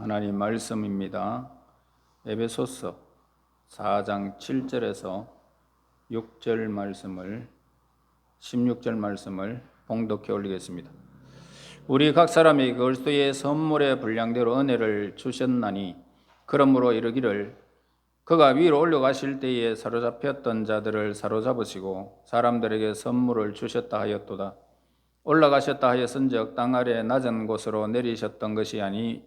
하나님 말씀입니다. 에베소서 4장 7절에서 6절 말씀을 16절 말씀을 봉독해 올리겠습니다. 우리 각 사람이 그리스도의 선물의 분량대로 은혜를 주셨나니 그러므로 이르기를 그가 위로 올려가실 때에 사로잡혔던 자들을 사로잡으시고 사람들에게 선물을 주셨다 하였도다. 올라가셨다 하였은즉 땅 아래 낮은 곳으로 내리셨던 것이 아니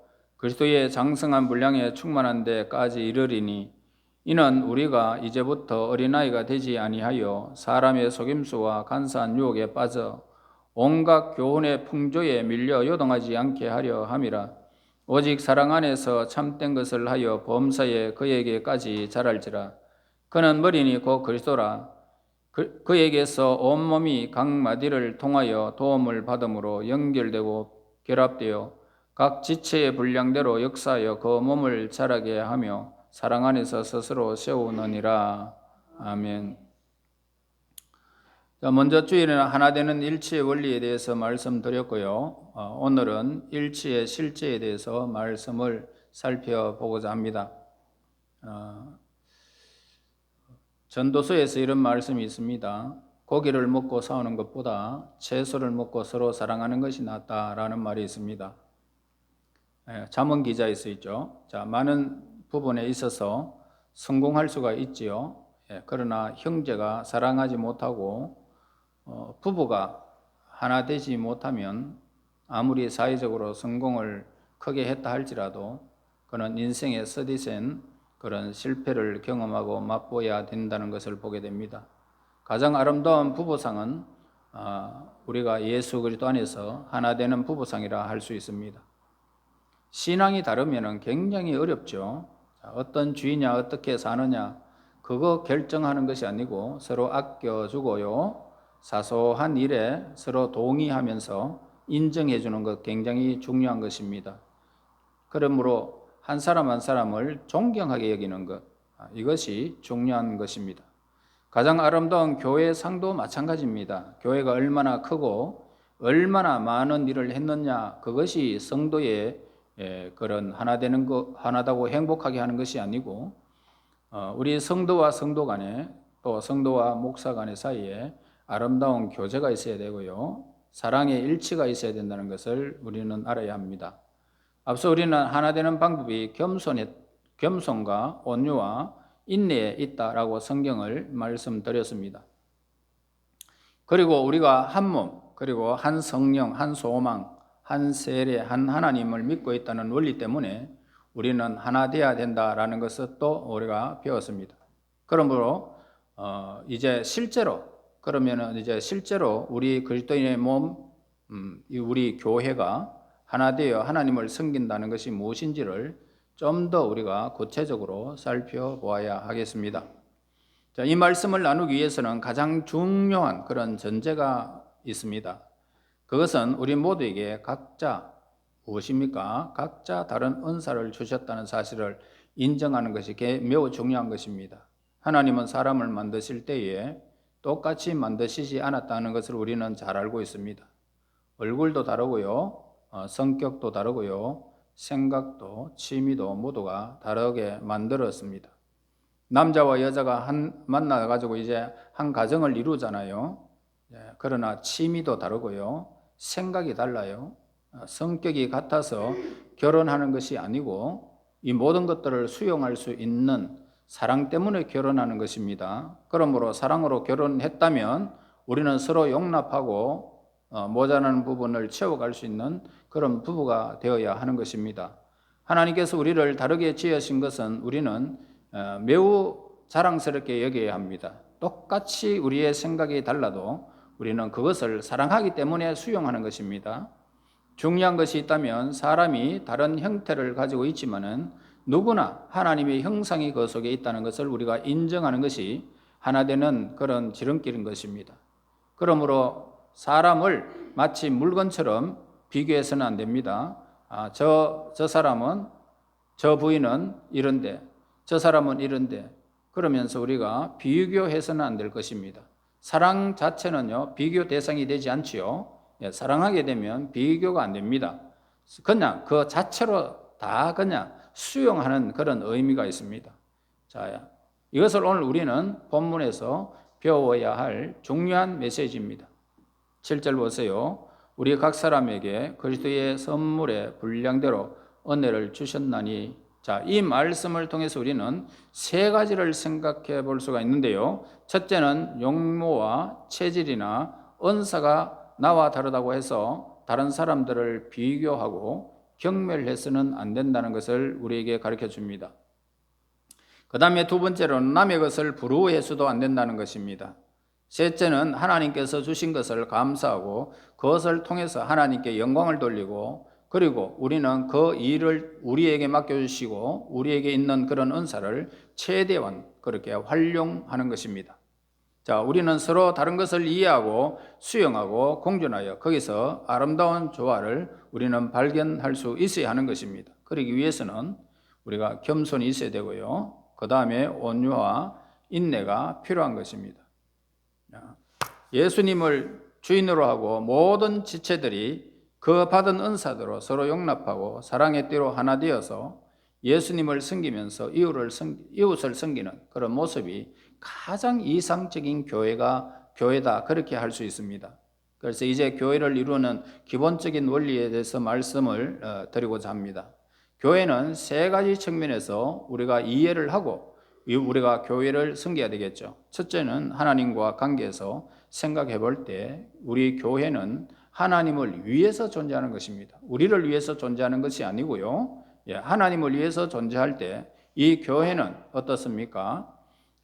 그리스도의 장성한 분량에 충만한 데까지 이르리니 이는 우리가 이제부터 어린아이가 되지 아니하여 사람의 속임수와 간사한 유혹에 빠져 온갖 교훈의 풍조에 밀려 요동하지 않게 하려 함이라. 오직 사랑 안에서 참된 것을 하여 범사에 그에게까지 자랄지라. 그는 머리니 곧 그리스도라. 그, 그에게서 온몸이 각 마디를 통하여 도움을 받음으로 연결되고 결합되어 각 지체의 분량대로 역사하여 그 몸을 자라게 하며 사랑 안에서 스스로 세우느니라. 아멘. 자, 먼저 주일에는 하나 되는 일치의 원리에 대해서 말씀드렸고요. 어, 오늘은 일치의 실제에 대해서 말씀을 살펴보고자 합니다. 어, 전도서에서 이런 말씀이 있습니다. 고기를 먹고 싸우는 것보다 채소를 먹고 서로 사랑하는 것이 낫다라는 말이 있습니다. 예, 잠언 기자에 써 있죠. 자, 많은 부분에 있어서 성공할 수가 있지요. 예, 그러나 형제가 사랑하지 못하고 어, 부부가 하나 되지 못하면 아무리 사회적으로 성공을 크게 했다 할지라도 그는 인생의 서디센 그런 실패를 경험하고 맛보아야 된다는 것을 보게 됩니다. 가장 아름다운 부부상은 어, 우리가 예수 그리스도 안에서 하나 되는 부부상이라 할 수 있습니다. 신앙이 다르면 굉장히 어렵죠. 어떤 주의냐, 어떻게 사느냐, 그거 결정하는 것이 아니고 서로 아껴주고요. 사소한 일에 서로 동의하면서 인정해 주는 것 굉장히 중요한 것입니다. 그러므로 한 사람 한 사람을 존경하게 여기는 것, 아, 이것이 중요한 것입니다. 가장 아름다운 교회 상도 마찬가지입니다. 교회가 얼마나 크고 얼마나 많은 일을 했느냐, 그것이 성도의 그런 하나 되는 거, 하나다고 행복하게 하는 것이 아니고, 어, 우리 성도와 성도 간에 또 성도와 목사 간의 사이에 아름다운 교제가 있어야 되고요. 사랑의 일치가 있어야 된다는 것을 우리는 알아야 합니다. 앞서 우리는 하나 되는 방법이 겸손 겸손과 온유와 인내에 있다라고 성경을 말씀드렸습니다. 그리고 우리가 한 몸, 그리고 한 성령, 한 소망, 한 세례, 한 하나님을 믿고 있다는 원리 때문에 우리는 하나 되어야 된다라는 것을 또 우리가 배웠습니다. 그러므로 어, 이제 실제로 그러면은 이제 실제로 우리 그리스도인의 몸, 음, 우리 교회가 하나 되어 하나님을 섬긴다는 것이 무엇인지를 좀 더 우리가 구체적으로 살펴보아야 하겠습니다. 자, 이 말씀을 나누기 위해서는 가장 중요한 그런 전제가 있습니다. 그것은 우리 모두에게 각자 무엇입니까? 각자 다른 은사를 주셨다는 사실을 인정하는 것이 매우 중요한 것입니다. 하나님은 사람을 만드실 때에 똑같이 만드시지 않았다는 것을 우리는 잘 알고 있습니다. 얼굴도 다르고요, 어, 성격도 다르고요, 생각도 취미도 모두가 다르게 만들었습니다. 남자와 여자가 한 만나 가지고 이제 한 가정을 이루잖아요. 예, 그러나 취미도 다르고요, 생각이 달라요. 어, 성격이 같아서 결혼하는 것이 아니고 이 모든 것들을 수용할 수 있는 사랑 때문에 결혼하는 것입니다. 그러므로 사랑으로 결혼했다면 우리는 서로 용납하고 어, 모자라는 부분을 채워갈 수 있는 그런 부부가 되어야 하는 것입니다. 하나님께서 우리를 다르게 지으신 것은 우리는 어, 매우 자랑스럽게 여겨야 합니다. 똑같이 우리의 생각이 달라도 우리는 그것을 사랑하기 때문에 수용하는 것입니다. 중요한 것이 있다면 사람이 다른 형태를 가지고 있지만은 누구나 하나님의 형상이 그 속에 있다는 것을 우리가 인정하는 것이 하나 되는 그런 지름길인 것입니다. 그러므로 사람을 마치 물건처럼 비교해서는 안 됩니다. 아, 저, 저 사람은, 저 부인은 이런데, 저 사람은 이런데, 그러면서 우리가 비교해서는 안 될 것입니다. 사랑 자체는요, 비교 대상이 되지 않지요. 예, 사랑하게 되면 비교가 안 됩니다. 그냥 그 자체로 다 그냥 수용하는 그런 의미가 있습니다. 자, 이것을 오늘 우리는 본문에서 배워야 할 중요한 메시지입니다. 7절 보세요. 우리 각 사람에게 그리스도의 선물의 분량대로 은혜를 주셨나니 자, 이 말씀을 통해서 우리는 세 가지를 생각해 볼 수가 있는데요. 첫째는 용모와 체질이나 은사가 나와 다르다고 해서 다른 사람들을 비교하고 경멸해서는 안 된다는 것을 우리에게 가르쳐 줍니다. 그 다음에 두 번째로는 남의 것을 부러워해서도 안 된다는 것입니다. 셋째는 하나님께서 주신 것을 감사하고 그것을 통해서 하나님께 영광을 돌리고 그리고 우리는 그 일을 우리에게 맡겨주시고 우리에게 있는 그런 은사를 최대한 그렇게 활용하는 것입니다. 자, 우리는 서로 다른 것을 이해하고 수용하고 공존하여 거기서 아름다운 조화를 우리는 발견할 수 있어야 하는 것입니다. 그러기 위해서는 우리가 겸손이 있어야 되고요. 그 다음에 온유와 인내가 필요한 것입니다. 예수님을 주인으로 하고 모든 지체들이 그 받은 은사대로 서로 용납하고 사랑의 띠로 하나 되어서 예수님을 섬기면서 이웃을, 섬, 이웃을 섬기는 그런 모습이 가장 이상적인 교회가 교회다 그렇게 할 수 있습니다. 그래서 이제 교회를 이루는 기본적인 원리에 대해서 말씀을 어, 드리고자 합니다. 교회는 세 가지 측면에서 우리가 이해를 하고 우리가 교회를 섬겨야 되겠죠. 첫째는 하나님과 관계에서 생각해 볼 때 우리 교회는 하나님을 위해서 존재하는 것입니다. 우리를 위해서 존재하는 것이 아니고요. 예, 하나님을 위해서 존재할 때 이 교회는 어떻습니까?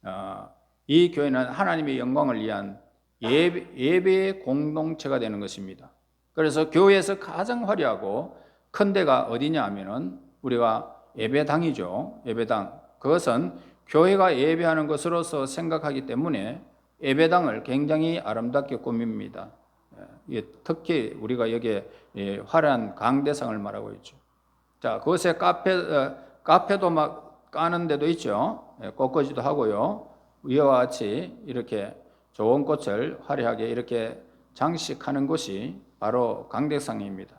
어, 이 교회는 하나님의 영광을 위한 예배, 예배의 공동체가 되는 것입니다. 그래서 교회에서 가장 화려하고 큰 데가 어디냐 하면은 우리가 예배당이죠. 예배당. 그것은 교회가 예배하는 것으로서 생각하기 때문에 예배당을 굉장히 아름답게 꾸밉니다. 예, 특히 우리가 여기에 예, 화려한 강대상을 말하고 있죠. 자, 그것에 카페, 어, 카페도 막 까는 데도 있죠. 예, 꽃꽂이도 하고요. 위와 같이 이렇게 좋은 꽃을 화려하게 이렇게 장식하는 곳이 바로 강대상입니다.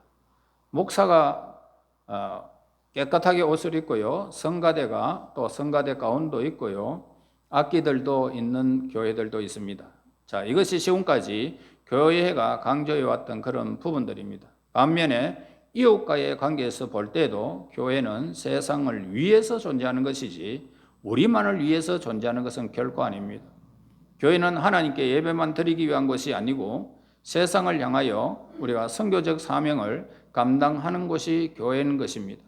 목사가 어, 깨끗하게 옷을 입고요. 성가대가 또 성가대 가운도 있고요. 악기들도 있는 교회들도 있습니다. 자, 이것이 지금까지 교회가 강조해 왔던 그런 부분들입니다. 반면에 이웃과의 관계에서 볼 때도 교회는 세상을 위해서 존재하는 것이지 우리만을 위해서 존재하는 것은 결코 아닙니다. 교회는 하나님께 예배만 드리기 위한 것이 아니고 세상을 향하여 우리가 선교적 사명을 감당하는 것이 교회인 것입니다.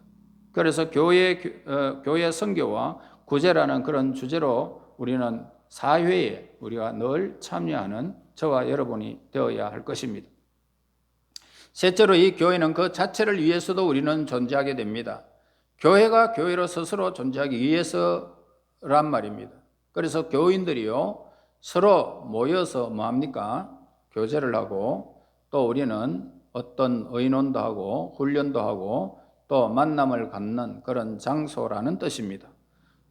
그래서 교회 어, 교회 선교와 구제라는 그런 주제로 우리는 사회에 우리가 늘 참여하는 저와 여러분이 되어야 할 것입니다. 셋째로 이 교회는 그 자체를 위해서도 우리는 존재하게 됩니다. 교회가 교회로 스스로 존재하기 위해서란 말입니다. 그래서 교인들이요, 서로 모여서 뭐합니까? 교제를 하고 또 우리는 어떤 의논도 하고 훈련도 하고 또 만남을 갖는 그런 장소라는 뜻입니다.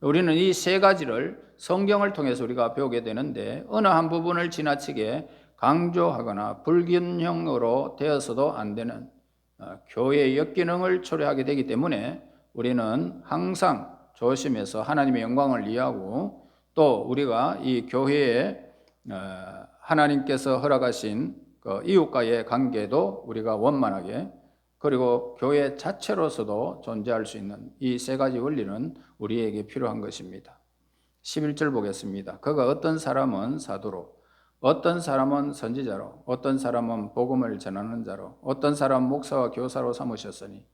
우리는 이 세 가지를 성경을 통해서 우리가 배우게 되는데 어느 한 부분을 지나치게 강조하거나 불균형으로 되어서도 안 되는 어, 교회의 역기능을 초래하게 되기 때문에 우리는 항상 조심해서 하나님의 영광을 이해하고 또 우리가 이 교회에 어, 하나님께서 허락하신 그 이웃과의 관계도 우리가 원만하게 그리고 교회 자체로서도 존재할 수 있는 이 세 가지 원리는 우리에게 필요한 것입니다. 11절 보겠습니다. 그가 어떤 사람은 사도로, 어떤 사람은 선지자로, 어떤 사람은 복음을 전하는 자로, 어떤 사람은 목사와 교사로 삼으셨으니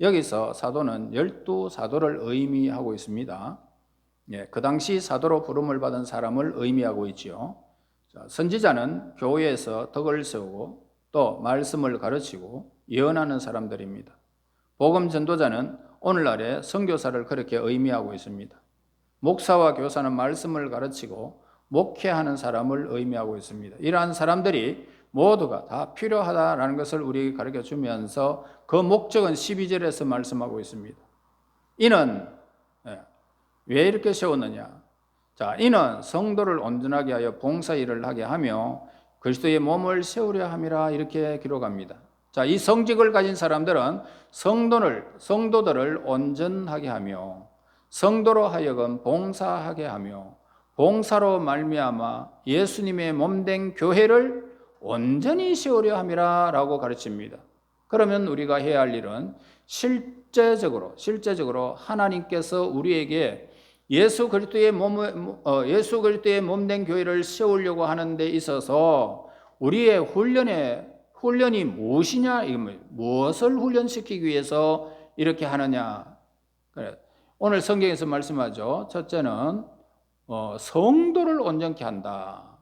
여기서 사도는 열두 사도를 의미하고 있습니다. 예, 그 당시 사도로 부름을 받은 사람을 의미하고 있지요. 선지자는 교회에서 덕을 세우고 또 말씀을 가르치고 예언하는 사람들입니다. 복음 전도자는 오늘날의 선교사를 그렇게 의미하고 있습니다. 목사와 교사는 말씀을 가르치고 목회하는 사람을 의미하고 있습니다. 이러한 사람들이 모두가 다 필요하다라는 것을 우리에게 가르쳐 주면서 그 목적은 12절에서 말씀하고 있습니다. 이는 예, 왜 이렇게 세웠느냐? 자, 이는 성도를 온전하게 하여 봉사 일을 하게 하며 그리스도의 몸을 세우려 함이라 이렇게 기록합니다. 자, 이 성직을 가진 사람들은 성도를 성도들을 온전하게 하며 성도로 하여금 봉사하게 하며 봉사로 말미암아 예수님의 몸된 교회를 온전히 세우려 함이라라고 가르칩니다. 그러면 우리가 해야 할 일은 실제적으로 실제적으로 하나님께서 우리에게 예수 그리스도의 몸 어, 예수 그리스도의 몸된 교회를 세우려고 하는 데 있어서 우리의 훈련에 훈련이 무엇이냐 무엇을 훈련시키기 위해서 이렇게 하느냐. 오늘 성경에서 말씀하죠. 첫째는 어, 성도를 온전케 한다.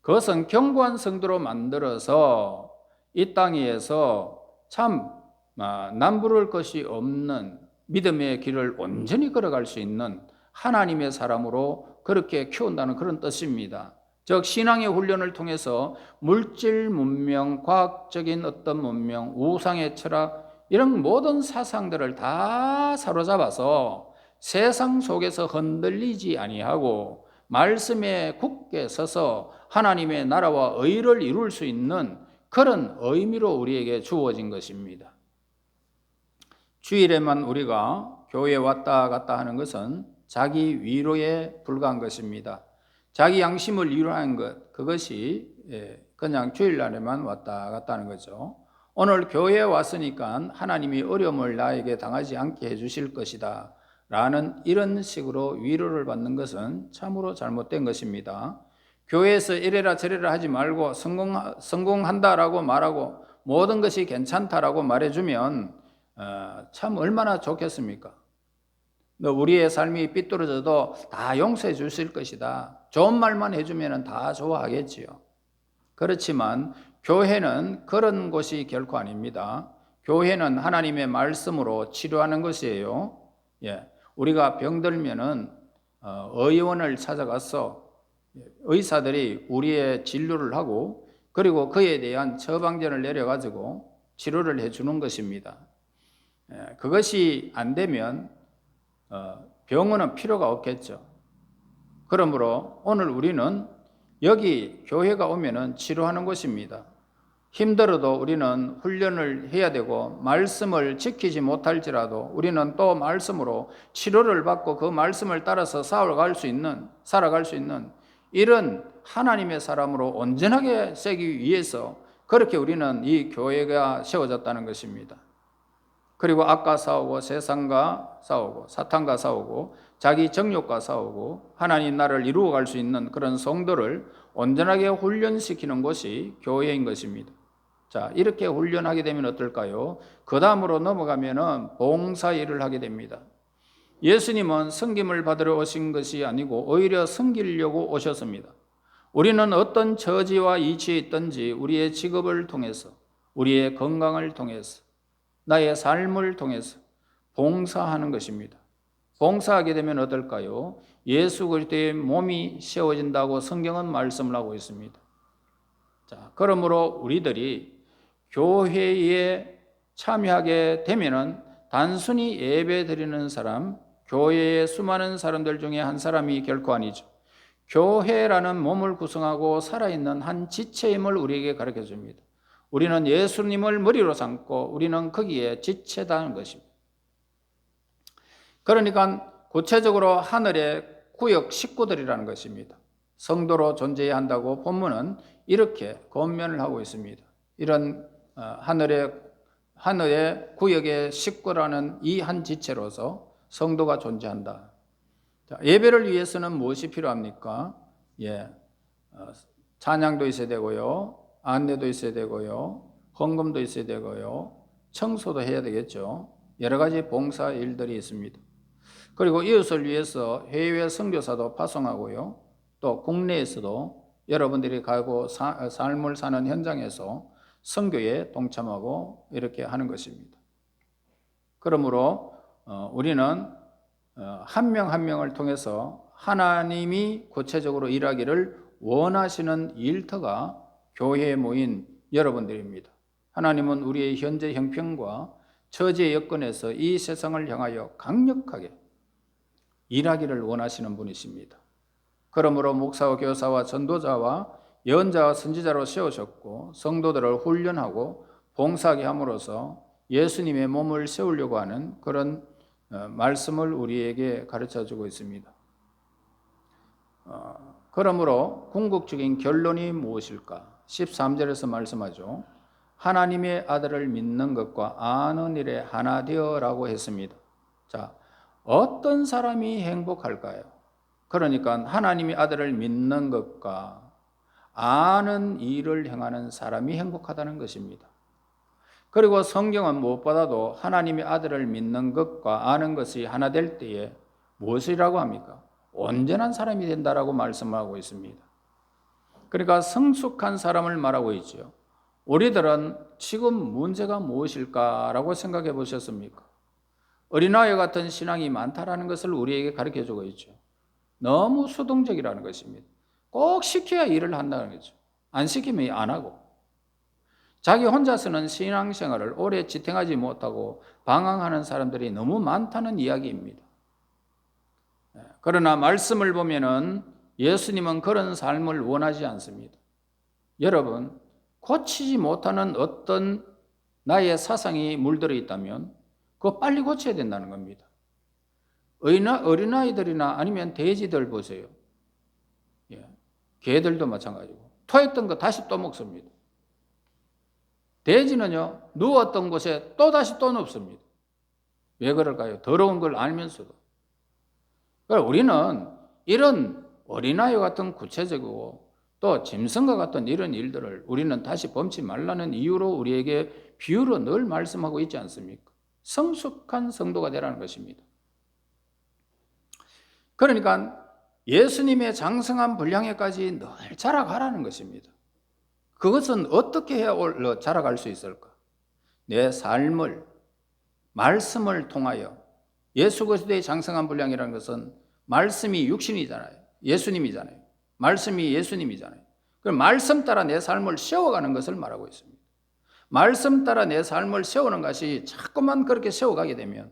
그것은 견고한 성도로 만들어서 이 땅에서 참 아, 남부를 것이 없는 믿음의 길을 온전히 걸어갈 수 있는 하나님의 사람으로 그렇게 키운다는 그런 뜻입니다. 즉 신앙의 훈련을 통해서 물질 문명, 과학적인 어떤 문명, 우상의 철학 이런 모든 사상들을 다 사로잡아서 세상 속에서 흔들리지 아니하고 말씀에 굳게 서서 하나님의 나라와 의를 이룰 수 있는 그런 의미로 우리에게 주어진 것입니다. 주일에만 우리가 교회에 왔다 갔다 하는 것은 자기 위로에 불과한 것입니다. 자기 양심을 위로하는 것, 그것이 예, 그냥 주일날에만 왔다 갔다 하는 거죠. 오늘 교회에 왔으니까 하나님이 어려움을 나에게 당하지 않게 해주실 것이다. 라는 이런 식으로 위로를 받는 것은 참으로 잘못된 것입니다. 교회에서 이래라 저래라 하지 말고 성공, 성공한다라고 말하고 모든 것이 괜찮다라고 말해주면 어, 참 얼마나 좋겠습니까? 우리의 삶이 삐뚤어져도 다 용서해 주실 것이다. 좋은 말만 해주면 다 좋아하겠지요. 그렇지만 교회는 그런 곳이 결코 아닙니다. 교회는 하나님의 말씀으로 치료하는 것이에요. 예. 우리가 병들면은 어, 의원을 찾아가서 의사들이 우리의 진료를 하고 그리고 그에 대한 처방전을 내려가지고 치료를 해주는 것입니다. 예, 그것이 안 되면 어, 병원은 필요가 없겠죠. 그러므로 오늘 우리는 여기 교회가 오면은 치료하는 곳입니다. 힘들어도 우리는 훈련을 해야 되고 말씀을 지키지 못할지라도 우리는 또 말씀으로 치료를 받고 그 말씀을 따라서 살아갈 수 있는 살아갈 수 있는 이런 하나님의 사람으로 온전하게 세기 위해서 그렇게 우리는 이 교회가 세워졌다는 것입니다. 그리고 악과 싸우고 세상과 싸우고 사탄과 싸우고 자기 정욕과 싸우고 하나님 나라를 이루어 갈 수 있는 그런 성도를 온전하게 훈련시키는 곳이 교회인 것입니다. 자, 이렇게 훈련하게 되면 어떨까요? 그 다음으로 넘어가면은 봉사 일을 하게 됩니다. 예수님은 성김을 받으러 오신 것이 아니고 오히려 섬기려고 오셨습니다. 우리는 어떤 처지와 이치에 있든지 우리의 직업을 통해서, 우리의 건강을 통해서, 나의 삶을 통해서 봉사하는 것입니다. 봉사하게 되면 어떨까요? 예수 그리스도의 몸이 세워진다고 성경은 말씀을 하고 있습니다. 자, 그러므로 우리들이 교회에 참여하게 되면은 단순히 예배 드리는 사람, 교회의 수많은 사람들 중에 한 사람이 결코 아니죠. 교회라는 몸을 구성하고 살아있는 한 지체임을 우리에게 가르쳐 줍니다. 우리는 예수님을 머리로 삼고 우리는 거기에 지체다는 것입니다. 그러니까 구체적으로 하늘의 구역 식구들이라는 것입니다. 성도로 존재해야 한다고 본문은 이렇게 권면을 하고 있습니다. 이런 어, 하늘의 하늘의 구역의 식구라는 이 한 지체로서 성도가 존재한다. 자, 예배를 위해서는 무엇이 필요합니까? 예, 어, 찬양도 있어야 되고요, 안내도 있어야 되고요, 헌금도 있어야 되고요, 청소도 해야 되겠죠. 여러 가지 봉사 일들이 있습니다. 그리고 이웃을 위해서 해외 선교사도 파송하고요, 또 국내에서도 여러분들이 가고 사, 삶을 사는 현장에서 선교에 동참하고 이렇게 하는 것입니다. 그러므로 어, 우리는 한명한 명을 통해서 하나님이 구체적으로 일하기를 원하시는 일터가 교회에 모인 여러분들입니다. 하나님은 우리의 현재 형편과 처지의 여건에서 이 세상을 향하여 강력하게 일하기를 원하시는 분이십니다. 그러므로 목사와 교사와 전도자와 예언자와 선지자로 세우셨고 성도들을 훈련하고 봉사하게 함으로써 예수님의 몸을 세우려고 하는 그런 어, 말씀을 우리에게 가르쳐 주고 있습니다. 어, 그러므로 궁극적인 결론이 무엇일까? 13절에서 말씀하죠. 하나님의 아들을 믿는 것과 아는 일에 하나 되어라고 했습니다. 자, 어떤 사람이 행복할까요? 그러니까 하나님의 아들을 믿는 것과 아는 일을 행하는 사람이 행복하다는 것입니다. 그리고 성경은 무엇보다도 하나님의 아들을 믿는 것과 아는 것이 하나 될 때에 무엇이라고 합니까? 온전한 사람이 된다라고 말씀하고 있습니다. 그러니까 성숙한 사람을 말하고 있죠. 우리들은 지금 문제가 무엇일까라고 생각해 보셨습니까? 어린아이 같은 신앙이 많다라는 것을 우리에게 가르쳐 주고 있죠. 너무 수동적이라는 것입니다. 꼭 시켜야 일을 한다는 거죠. 안 시키면 안 하고. 자기 혼자서는 신앙생활을 오래 지탱하지 못하고 방황하는 사람들이 너무 많다는 이야기입니다. 예, 그러나 말씀을 보면은 예수님은 그런 삶을 원하지 않습니다. 여러분, 고치지 못하는 어떤 나의 사상이 물들어 있다면 그거 빨리 고쳐야 된다는 겁니다. 어린아이들이나 아니면 돼지들 보세요. 예. 개들도 마찬가지고. 토했던 거 다시 또 먹습니다. 돼지는요, 누웠던 곳에 또 다시 또 눕습니다. 왜 그럴까요? 더러운 걸 알면서도. 그러니까 우리는 이런 어린아이 같은 구체적이고 또 짐승과 같은 이런 일들을 우리는 다시 범치 말라는 이유로 우리에게 비유로 늘 말씀하고 있지 않습니까? 성숙한 성도가 되라는 것입니다. 그러니까 예수님의 장성한 분량에까지 늘 자라가라는 것입니다. 그것은 어떻게 해야 자라갈 수 있을까? 내 삶을, 말씀을 통하여 예수 그리스도의 장성한 분량이라는 것은 말씀이 육신이잖아요. 예수님이잖아요. 말씀이 예수님이잖아요. 그 말씀 따라 내 삶을 세워가는 것을 말하고 있습니다. 말씀 따라 내 삶을 세우는 것이 자꾸만 그렇게 세워가게 되면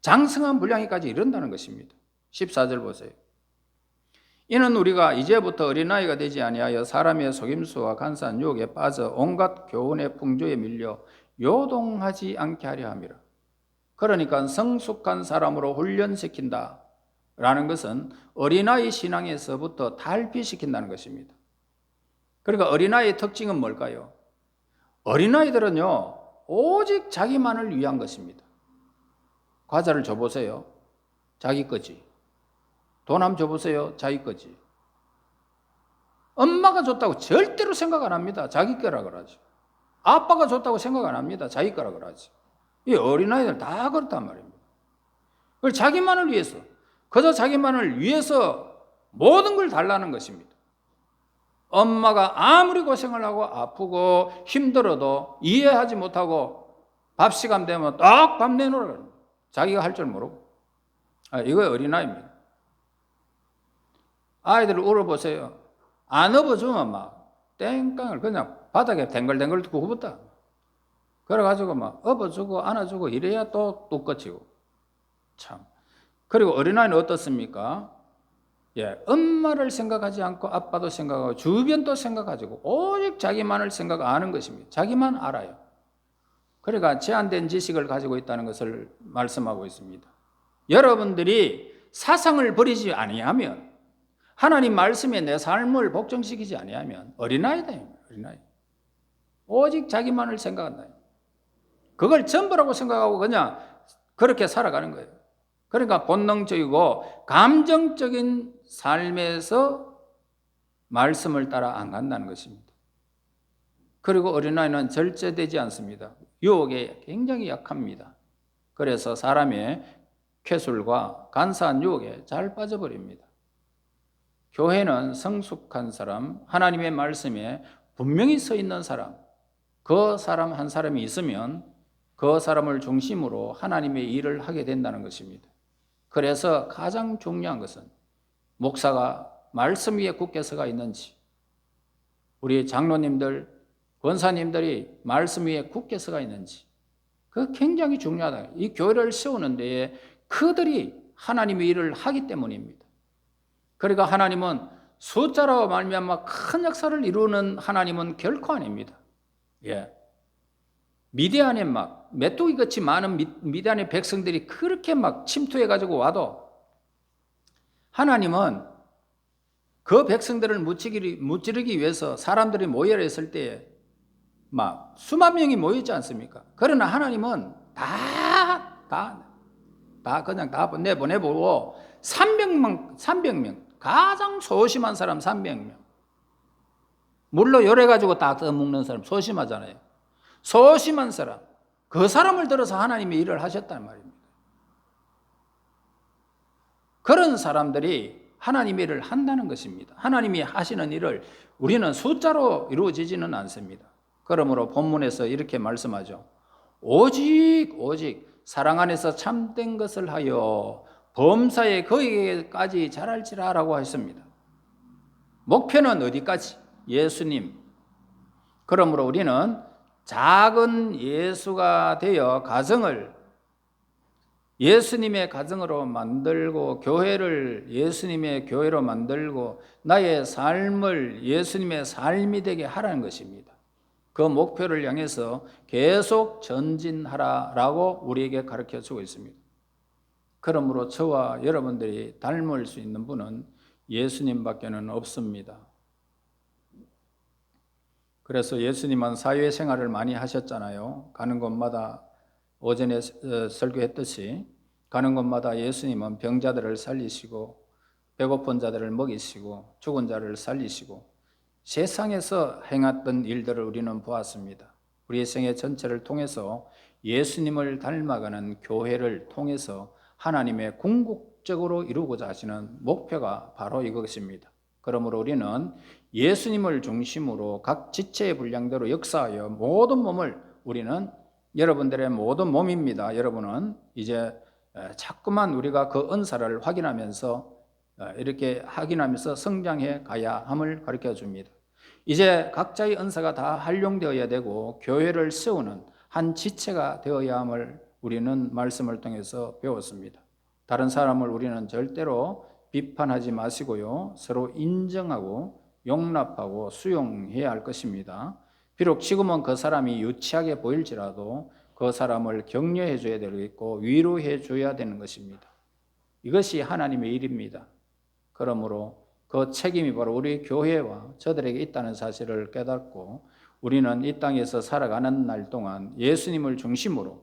장성한 분량에까지 이른다는 것입니다. 14절 보세요. 이는 우리가 이제부터 어린아이가 되지 아니하여 사람의 속임수와 간사한 유혹에 빠져 온갖 교훈의 풍조에 밀려 요동하지 않게 하려 함이라. 그러니까 성숙한 사람으로 훈련시킨다. 라는 것은 어린아이 신앙에서부터 달피시킨다는 것입니다. 그러니까 어린아이의 특징은 뭘까요? 어린아이들은요, 오직 자기만을 위한 것입니다. 과자를 줘보세요. 자기 거지. 돈 한번 줘보세요. 자기 거지. 엄마가 줬다고 절대로 생각 안 합니다. 자기 거라 그러죠. 아빠가 줬다고 생각 안 합니다. 자기 거라 그러죠. 이 어린아이들 다 그렇단 말입니다. 그걸 자기만을 위해서, 그저 자기만을 위해서 모든 걸 달라는 것입니다. 엄마가 아무리 고생을 하고 아프고 힘들어도 이해하지 못하고 밥 시간 되면 딱밥 내놓으라. 자기가 할 줄 모르고. 아, 이거 어린아이입니다. 아이들을 울어보세요. 안 업어주면 막 땡깡을 그냥 바닥에 댕글댕글 구부다. 그래가지고 막 업어주고 안아주고 이래야 또 뚝꺼치고. 참. 그리고 어린아이는 어떻습니까? 예, 엄마를 생각하지 않고 아빠도 생각하고 주변도 생각하고 오직 자기만을 생각 하는 것입니다. 자기만 알아요. 그러니까 제한된 지식을 가지고 있다는 것을 말씀하고 있습니다. 여러분들이 사상을 버리지 아니하면 하나님 말씀에 내 삶을 복종시키지 아니하면 어린아이다. 어린아이. 오직 자기만을 생각한다. 그걸 전부라고 생각하고 그냥 그렇게 살아가는 거예요. 그러니까 본능적이고 감정적인 삶에서 말씀을 따라 안 간다는 것입니다. 그리고 어린아이는 절제되지 않습니다. 유혹에 굉장히 약합니다. 그래서 사람의 쾌술과 간사한 유혹에 잘 빠져버립니다. 교회는 성숙한 사람, 하나님의 말씀에 분명히 서 있는 사람, 그 사람 한 사람이 있으면 그 사람을 중심으로 하나님의 일을 하게 된다는 것입니다. 그래서 가장 중요한 것은 목사가 말씀 위에 굳게 서가 있는지, 우리 장로님들, 권사님들이 말씀 위에 굳게 서가 있는지, 그 굉장히 중요하다. 이 교회를 세우는 데에 그들이 하나님의 일을 하기 때문입니다. 그러니까 하나님은 숫자로 말미암아 큰 역사를 이루는 하나님은 결코 아닙니다. 예. 미디안에 막 메뚜기 같이 많은 미- 미디안의 백성들이 그렇게 막 침투해 가지고 와도 하나님은 그 백성들을 무찌르기, 위해서 사람들이 모여 있을 때에 막 수만 명이 모였지 않습니까? 그러나 하나님은 다, 다, 다 그냥 다 내보내보고 300명, 300명, 가장 소심한 사람 300명. 물로 열해가지고 다 떠먹는 사람 소심하잖아요. 소심한 사람, 그 사람을 들어서 하나님이 일을 하셨단 말입니다. 그런 사람들이 하나님의 일을 한다는 것입니다. 하나님이 하시는 일을 우리는 숫자로 이루어지지는 않습니다. 그러므로 본문에서 이렇게 말씀하죠. 오직 오직 사랑 안에서 참된 것을 하여 범사에 거기까지 자랄지라라고 했습니다. 목표는 어디까지? 예수님. 그러므로 우리는 작은 예수가 되어 가정을 예수님의 가정으로 만들고 교회를 예수님의 교회로 만들고 나의 삶을 예수님의 삶이 되게 하라는 것입니다. 그 목표를 향해서 계속 전진하라라고 우리에게 가르쳐 주고 있습니다. 그러므로 저와 여러분들이 닮을 수 있는 분은 예수님밖에는 없습니다. 그래서 예수님은 사회생활을 많이 하셨잖아요. 가는 곳마다 오전에 어, 설교했듯이 가는 곳마다 예수님은 병자들을 살리시고 배고픈 자들을 먹이시고 죽은 자를 살리시고 세상에서 행했던 일들을 우리는 보았습니다. 우리의 생애 전체를 통해서 예수님을 닮아가는 교회를 통해서 하나님의 궁극적으로 이루고자 하시는 목표가 바로 이것입니다. 그러므로 우리는 예수님을 중심으로 각 지체의 분량대로 역사하여 모든 몸을 우리는 여러분들의 모든 몸입니다. 여러분은 이제 자꾸만 우리가 그 은사를 확인하면서 이렇게 확인하면서 성장해 가야 함을 가르쳐 줍니다. 이제 각자의 은사가 다 활용되어야 되고 교회를 세우는 한 지체가 되어야 함을 우리는 말씀을 통해서 배웠습니다. 다른 사람을 우리는 절대로 비판하지 마시고요. 서로 인정하고 용납하고 수용해야 할 것입니다. 비록 지금은 그 사람이 유치하게 보일지라도 그 사람을 격려해 줘야 되겠고 위로해 줘야 되는 것입니다. 이것이 하나님의 일입니다. 그러므로 그 책임이 바로 우리 교회와 저들에게 있다는 사실을 깨닫고 우리는 이 땅에서 살아가는 날 동안 예수님을 중심으로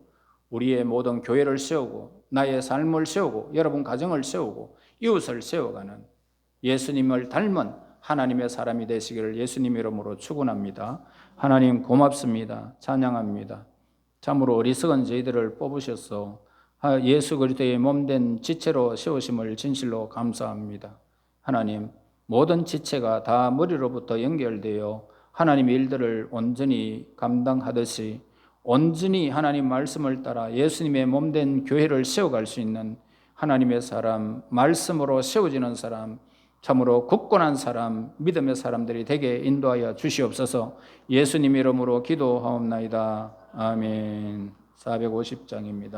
우리의 모든 교회를 세우고 나의 삶을 세우고 여러분 가정을 세우고 이웃을 세워가는 예수님을 닮은 하나님의 사람이 되시기를 예수님 이름으로 축원합니다. 하나님 고맙습니다. 찬양합니다. 참으로 어리석은 저희들을 뽑으셔서 예수 그리스도의 몸된 지체로 세우심을 진실로 감사합니다. 하나님 모든 지체가 다 머리로부터 연결되어 하나님의 일들을 온전히 감당하듯이 온전히 하나님 말씀을 따라 예수님의 몸된 교회를 세워갈 수 있는 하나님의 사람, 말씀으로 세워지는 사람, 참으로 굳건한 사람, 믿음의 사람들이 되게 인도하여 주시옵소서 예수님 이름으로 기도하옵나이다. 아멘. 450장입니다.